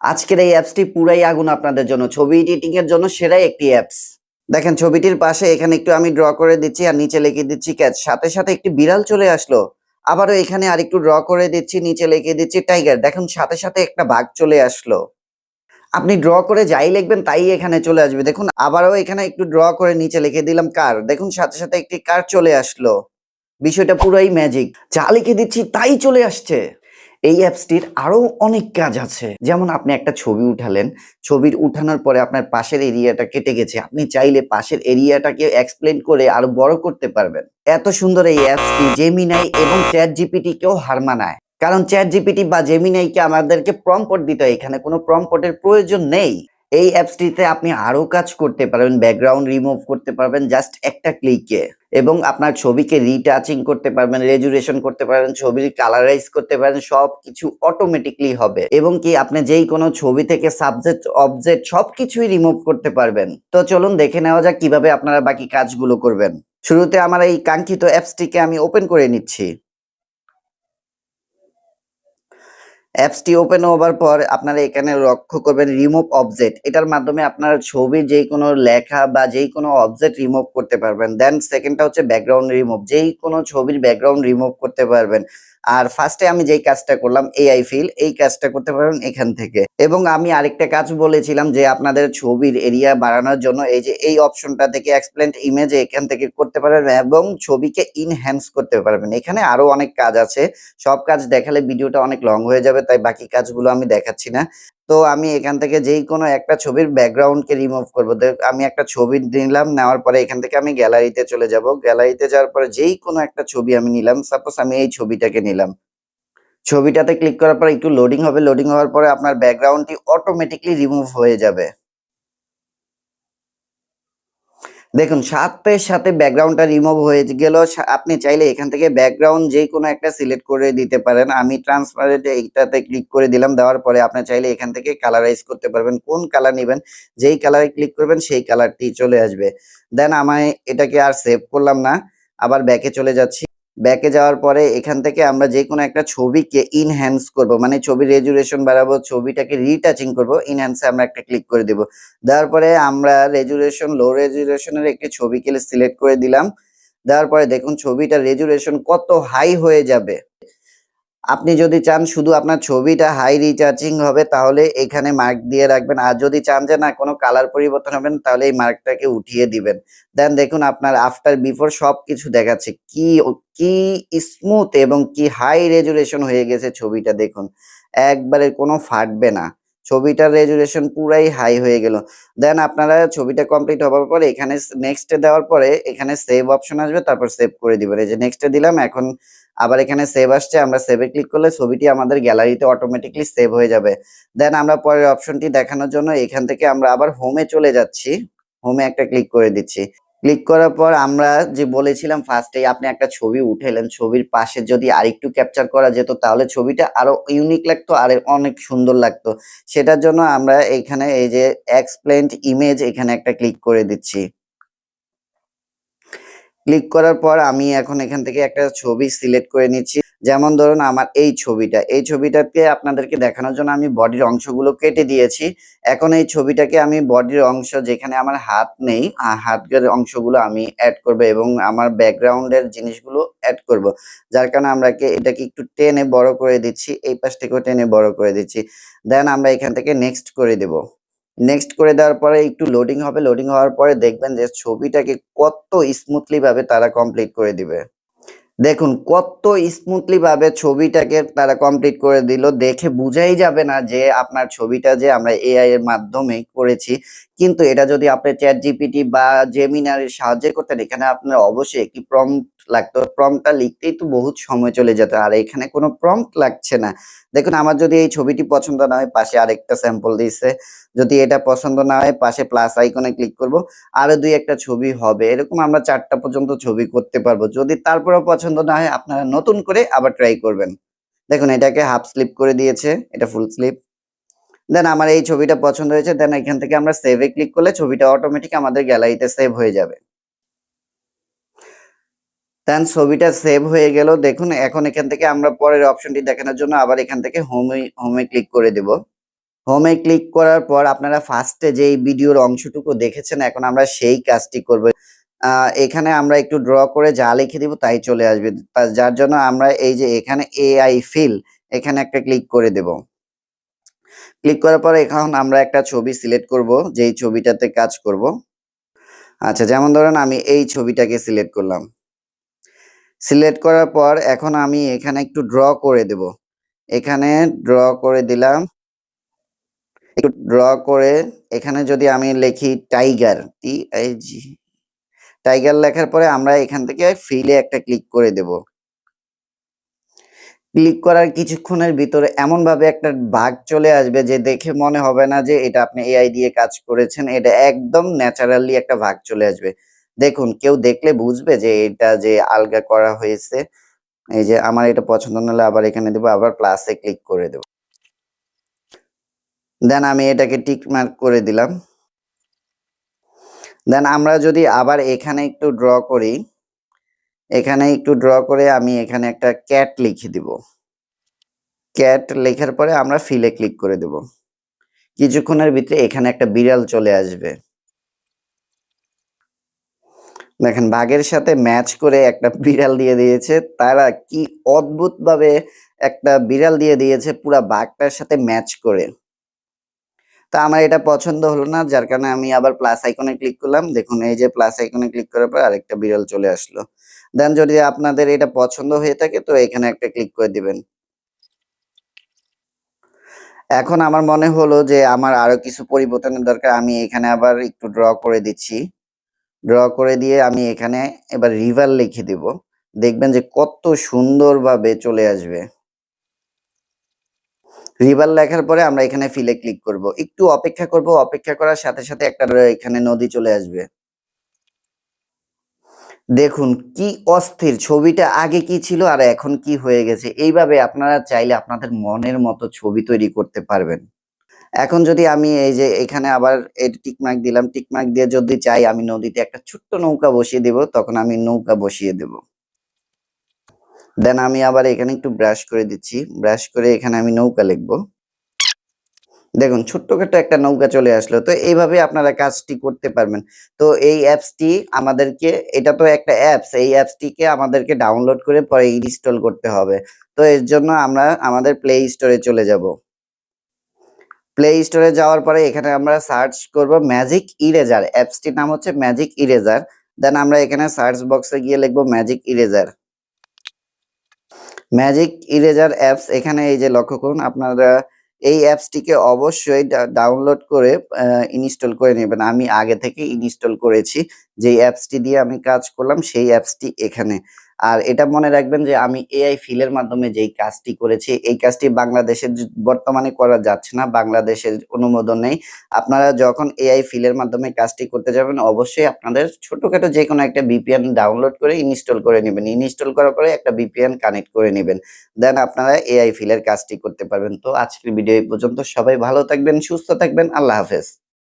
আজকের এই অ্যাপসটি পুরাই আগুন আপনাদের জন্য। ছবি এডিটিং এর জন্য সেরাই একটি অ্যাপস দেখেন, ছবিটির পাশে এখানে একটু আমি ড্র করে দিচ্ছি আর নিচে লিখে দিচ্ছি ক্যাচ সাথে সাথে একটি বিড়াল চলে আসলো। আবারও এখানে আর একটু ড্র করে দিচ্ছি, নিচে লিখে দিচ্ছি টাইগার দেখুন, সাথে সাথে একটা বাঘ চলে আসলো। আপনি ড্র করে যাই লিখবেন তাই এখানে চলে আসবে। দেখুন, আবারও এখানে একটু ড্র করে নিচে লিখে দিলাম কার দেখুন, সাথে সাথে একটি কার চলে আসলো। বিষয়টা পুরাই ম্যাজিক যা লিখে দিচ্ছি তাই চলে আসছে। এই অ্যাপসটির আরও অনেক কাজ আছে। যেমন আপনি একটা ছবি উঠালেন, ছবির উঠানোর পরে আপনার পাশের এরিয়াটা কেটে গেছে। আপনি চাইলে পাশের এরিয়াটাকে এক্সপ্লেন করে আরও বড় করতে পারবেন। এত সুন্দর এই অ্যাপসটি জেমিনাই এবং চ্যাট জিপিটিকেও হার মানায়। কারণ চ্যাট জিপিটি বা জেমিনাইকে আমাদেরকে প্রম্পট দিতে হয়। এখানে কোনো প্রম্পটের প্রয়োজন নেই। এই অ্যাপসটিতে আপনি আরও কাজ করতে পারবেন ব্যাকগ্রাউন্ড রিমুভ করতে পারবেন জাস্ট একটা ক্লিকে এবং আপনার ছবিকে রিটাচিং করতে পারবেন রেজুরেশন করতে পারবেন, ছবির কালারাইজ করতে পারেন সব কিছু অটোমেটিকলি হবে। এবং কি আপনি যেই কোনো ছবি থেকে সাবজেক্ট অবজেক্ট সবকিছুই রিমুভ করতে পারবেন। তো চলুন দেখে নেওয়া যাক কীভাবে আপনারা বাকি কাজগুলো করবেন। শুরুতে আমার এই কাঙ্ক্ষিত অ্যাপসটিকে আমি ওপেন করে নিচ্ছি। অ্যাপসটি ওপেন হওয়ার পর আপনারা এখানে লক্ষ্য করবেন রিমুভ অবজেক্ট এটার মাধ্যমে আপনার ছবির যেই কোনো লেখা বা যেই কোনো অবজেক্ট রিমুভ করতে পারবেন। দেন সেকেন্ডটা হচ্ছে ব্যাকগ্রাউন্ড রিমুভ যেই কোনো ছবির ব্যাকগ্রাউন্ড রিমুভ করতে পারবেন। আর ফার্স্টে আমি যেই কাজটা করলাম এআই ফিল এই কাজটা করতে পারবেন এখান থেকে। এবং আমি আরেকটা কাজ বলেছিলাম যে, আপনাদের ছবির এরিয়া বাড়ানোর জন্য এই যে, এই অপশনটা থেকে এক্সপ্লেন্ট ইমেজ এখান থেকে করতে পারবেন এবং ছবিকে ইনহ্যান্স করতে পারবেন। এখানে আরও অনেক কাজ আছে। সব কাজ দেখালে ভিডিওটা অনেক লং হয়ে যাবে, তাই বাকি কাজগুলো আমি দেখাচ্ছি না। তো আমি এখান থেকে যেই কোনো একটা ছবির ব্যাকগ্রাউন্ডকে রিমুভ করব। আমি একটা ছবি নিলাম, নেওয়ার পরে এখান থেকে আমি গ্যালারিতে চলে যাব। গ্যালারিতে যাওয়ার পরে যেই কোনো একটা ছবি আমি নিলাম সাপোজ আমি এই ছবিটাকে নিলাম। ছবিটাতে ক্লিক করার পর একটু লোডিং হবে। লোডিং হওয়ার পরে আপনার ব্যাকগ্রাউন্ডটি অটোমেটিকলি রিমুভ হয়ে যাবে। দেখুন সাথে সাথে ব্যাকগ্রাউন্ডটা রিমুভ হয়ে গেল আপনি চাইলে এখান থেকে ব্যাকগ্রাউন্ড যে কোনো একটা সিলেক্ট করে দিতে পারেন। আমি ট্রান্সপারেন্ট এইটাতে ক্লিক করে দিলাম, দেওয়ার পরে আপনি চাইলে এখান থেকে কালারাইজ করতে পারবেন। কোন কালার নেবেন? যেই কালারে ক্লিক করবেন, সেই কালারটি চলে আসবে। দেন আমায় এটাকে আর সেভ করলাম না, আবার ব্যাকে চলে যাচ্ছি। ব্যাকে যাওয়ার পরে এখান থেকে আমরা যে কোনো একটা ছবিকে ইনহ্যান্স করব। মানে ছবি রেজুলেশন বাড়াবো, ছবিটাকে রিটাচিং করব ইনহ্যান্সে আমরা একটা ক্লিক করে দেব। দেওয়ার পরে আমরা রেজুলেশন লো রেজুলেশনের একটি ছবিকে সিলেক্ট করে দিলাম। দেওয়ার পরে দেখুন ছবিটা রেজুলেশন কত হাই হয়ে যাবে। আপনি যদি চান শুধু আপনার ছবিটা হাই রিচার্জিং হবে, তাহলে এখানে মার্ক দিয়ে রাখবেন। আর যদি চান যে না, কোনো কালার পরিবর্তন হবে না, তাহলে এই মার্কটাকে উঠিয়ে দিবেন। দেন দেখুন আপনার আফটার বিফোর সব কিছু দেখাচ্ছে। কি কি স্মুথ এবং কি হাই রেজুলেশন হয়ে গেছে ছবিটা দেখুন। একবারে কোনো ফাটবে না। ছবিটার রেজুলেশন পুরাই হাই হয়ে গেল। দেন আপনারা ছবিটা কমপ্লিট হওয়ার পরে এখানে নেক্সটে দেওয়ার পরে এখানে সেভ অপশন আসবে, তারপর সেভ করে দিবেন। এই যে নেক্সটে দিলাম, এখন আবার এখানে সেভ আসছে, আমরা সেভে ক্লিক করলে ছবিটি আমাদের গ্যালারিতে অটোমেটিকলি সেভ হয়ে যাবে। দেন আমরা পরের অপশনটি দেখানোর জন্য এখান থেকে আমরা আবার হোমে চলে যাচ্ছি। হোমে একটা ক্লিক করে দিচ্ছি। ক্লিক করার পর আমরা যে বলেছিলাম ফার্স্টে আপনি একটা ছবি উঠেলেন, ছবির পাশে যদি আরেকটু ক্যাপচার করা যেত তাহলে ছবিটা আরও ইউনিক লাগতো, আর অনেক সুন্দর লাগতো। সেটার জন্য আমরা এখানে এই যে এক্সপ্লেন্ট ইমেজ এখানে একটা ক্লিক করে দিচ্ছি। ক্লিক করার পর আমি এখন এখান থেকে একটা ছবি সিলেক্ট করে নিচ্ছি। যেমন ধরুন আমার এই ছবিটা। এই ছবিটাকে আপনাদেরকে দেখানোর জন্য আমি বডির অংশগুলো কেটে দিয়েছি। এখন এই ছবিটাকে আমি বডির অংশ যেখানে আমার হাত নেই হাতের অংশগুলো আমি অ্যাড করব এবং আমার ব্যাকগ্রাউন্ডের জিনিসগুলো অ্যাড করব। যার কারণে আমরা এটাকে একটু টেনে বড় করে দিচ্ছি, এই পাশ থেকেও টেনে বড় করে দিচ্ছি। দেন আমরা এখান থেকে নেক্সট করে দেব। নেক্সট করে দেওয়ার পরে একটু লোডিং হবে লোডিং হওয়ার পরে দেখবেন যে ছবিটাকে কত স্মুথলি ভাবে তারা কমপ্লিট করে দিবে। দেখুন, কত স্মুথলি ভাবে ছবিটাকে তারা কমপ্লিট করে দিল, দেখে বুঝাই যাবে না যে আপনার ছবিটা যে আমরা এআই এর মাধ্যমে করেছি, কিন্তু এটা যদি আপনি চ্যাট জিপিটি বা জেমিনার সাহায্যে করতেন, এখানে আপনার অবশ্যই একটি প্রম্পট লাগতো। প্রম্পটটা লিখতেই তো বহুত সময় চলে যেত, আর এখানে কোনো প্রম্পট লাগছে না। দেখুন, আমার যদি এই ছবিটি পছন্দ না হয়, পাশে আরেকটা স্যাম্পল দিয়েছে। যদি এটা পছন্দ না হয়, পাশে প্লাস আইকনে ক্লিক করব, আরও দুই একটা ছবি হবে। এরকম আমরা চারটা পর্যন্ত ছবি করতে পারব। যদি তারপরেও পছন্দ না হয়, আপনারা নতুন করে আবার ট্রাই করবেন। দেখুন, এটাকে হাফ স্লিপ করে দিয়েছে, এটা ফুল স্লিপ দেন আমার এই ছবিটা পছন্দ হয়েছে দেন এখান থেকে আমরা সেভে ক্লিক করলে ছবিটা অটোমেটিক আমাদের গ্যালারিতে সেভ হয়ে যাবে। দেন ছবিটা সেভ হয়ে গেল। দেখুন, এখন এখান থেকে আমরা পরের অপশনটি দেখানোর জন্য আবার এখান থেকে হোমে হোমে ক্লিক করে দেব। হোমে ক্লিক করার পর আপনারা ফার্স্টে যেই ভিডিওর অংশটুকু দেখেছেন, এখন আমরা সেই কাজটি করব। এখানে আমরা একটু ড্র করে যা লিখে দিব তাই চলে আসবে। যার জন্য আমরা এই যে এখানে এআই ফিল এখানে একটা ক্লিক করে দেব। ক্লিক করার পর এখন আমরা একটা ছবি সিলেক্ট করব, যেই ছবিটাতে কাজ করব। আচ্ছা যেমন ধরেন আমি এই ছবিটাকে সিলেক্ট করলাম। সিলেক্ট করার পর এখন আমি এখানে একটু ড্র করে দেব। এখানে ড্র করে দিলাম। একটু ড্র করে এখানে যদি আমি লিখি tiger T I G tiger লেখার পরে আমরা এখান থেকে ফিলে একটা ক্লিক করে দেব। ক্লিক করার কিছুক্ষণের ভিতরে এমন ভাবে একটা ভাগ চলে আসবে যে দেখে মনে হবে না যে এটা আপনি এআই দিয়ে কাজ করেছেন। এটা একদম ন্যাচারালি একটা ভাগ চলে আসবে। দেখুন, কেউ দেখলে বুঝবে যে এটা যে আলগা করা হয়েছে, এই যে আমার এটা পছন্দ না হলে আবার এখানে দেবো, আবার প্লাসে ক্লিক করে দেব। দেন আমি এটাকে টিক মার্ক করে দিলাম। দেন আমরা যদি আবার এখানে একটু ড্র করি, এখানে একটু ড্র করে আমি এখানে একটা ক্যাট লিখে দিব। ক্যাট লেখার পরে আমরা ফিলে ক্লিক করে দেব। কিছুক্ষণের ভিতরে এখানে একটা বিড়াল চলে আসবে। দেখেন, বাঘের সাথে ম্যাচ করে একটা বিড়াল দিয়ে দিয়েছে। তারা কি অদ্ভুত ভাবে একটা বিড়াল দিয়ে দিয়েছে পুরা বাঘটার সাথে ম্যাচ করে। তা আমার এটা পছন্দ হলো না, যার কারণে আমি আবার প্লাস আইকনে ক্লিক করলাম। দেখুন, এই যে প্লাস আইকনে ক্লিক করার পর আরেকটা বিড়াল চলে আসলো। দেন যদি আপনাদের এটা পছন্দ হয়ে থাকে, তো এখানে একটা ক্লিক করে দিবেন। এখন আমার মনে হলো যে আমার আরও কিছু পরিবর্তনের দরকার, আমি এখানে আবার একটু ড্র করে দিচ্ছি। ড্র করে দিয়ে আমি এখানে এবার রিভার লিখে দিব। দেখবেন যে কত সুন্দরভাবে চলে আসবে। রিভার লেখার পরে আমরা এখানে ফিলে ক্লিক করব। একটু অপেক্ষা করব, অপেক্ষা করার সাথে সাথে একটা এখানে নদী চলে আসবে। দেখুন কি অস্থির, ছবিটা আগে কি ছিল আর এখন কি হয়ে গেছে। এইভাবে আপনারা চাইলে আপনাদের মনের মতো ছবি তৈরি করতে পারবেন। এখন যদি আমি এই যে এখানে আবার এই টিকমার্ক দিলাম টিকমার্ক দিয়ে যদি চাই আমি নদীতে একটা ছোট্ট নৌকা বসিয়ে দেব, তখন আমি নৌকা বসিয়ে দেব। দেন আমি আবার এখানে একটু ব্রাশ করে দিচ্ছি। ব্রাশ করে এখানে আমি নৌকা লিখব। দেখুন, ছোট্টখাটো একটা নৌকা চলে আসলো। তো এইভাবে আপনারা কাজটি করতে পারবেন। তো এই অ্যাপসটি আমাদেরকে, এটা তো একটা অ্যাপস এই অ্যাপসটিকে আমাদেরকে ডাউনলোড করে পরে ইনস্টল করতে হবে। তো এর জন্য আমরা আমাদের প্লে স্টোরে চলে যাব। প্লে স্টোরে যাওয়ার পরে এখানে আমরা সার্চ করব ম্যাজিক ইরেজার অ্যাপসটির নাম হচ্ছে ম্যাজিক ইরেজার দেন আমরা এখানে সার্চ বক্সে গিয়ে লিখব magic eraser magic eraser apps এখানে এই যে লক্ষ্য করুন, আপনারা এই অ্যাপসটিকে অবশ্যই ডাউনলোড করে ইনস্টল করে নেবেন। আমি আগে থেকে ইনস্টল করেছি। যেই অ্যাপসটি দিয়ে আমি কাজ করলাম, সেই অ্যাপসটি এখানে। আর এটা মনে রাখবেন যে আমি এআই ফিলের মাধ্যমে যেই কাজটি করেছি, এই কাজটি বাংলাদেশের বর্তমানে করা যাচ্ছে না, বাংলাদেশের অনুমোদন নেই। আপনারা যখন এআই ফিলের মাধ্যমে কাজটি করতে যাবেন, অবশ্যই আপনাদের ছোটখাটো যে কোনো একটা বিপিএন ডাউনলোড করে ইনস্টল করে নেবেন। ইনস্টল করার পরে একটা বিপিএন কানেক্ট করে নেবেন। দেন আপনারা এআই ফিলের কাজটি করতে পারবেন। তো আজকের ভিডিও এই পর্যন্ত। সবাই ভালো থাকবেন, সুস্থ থাকবেন। আল্লাহ হাফেজ।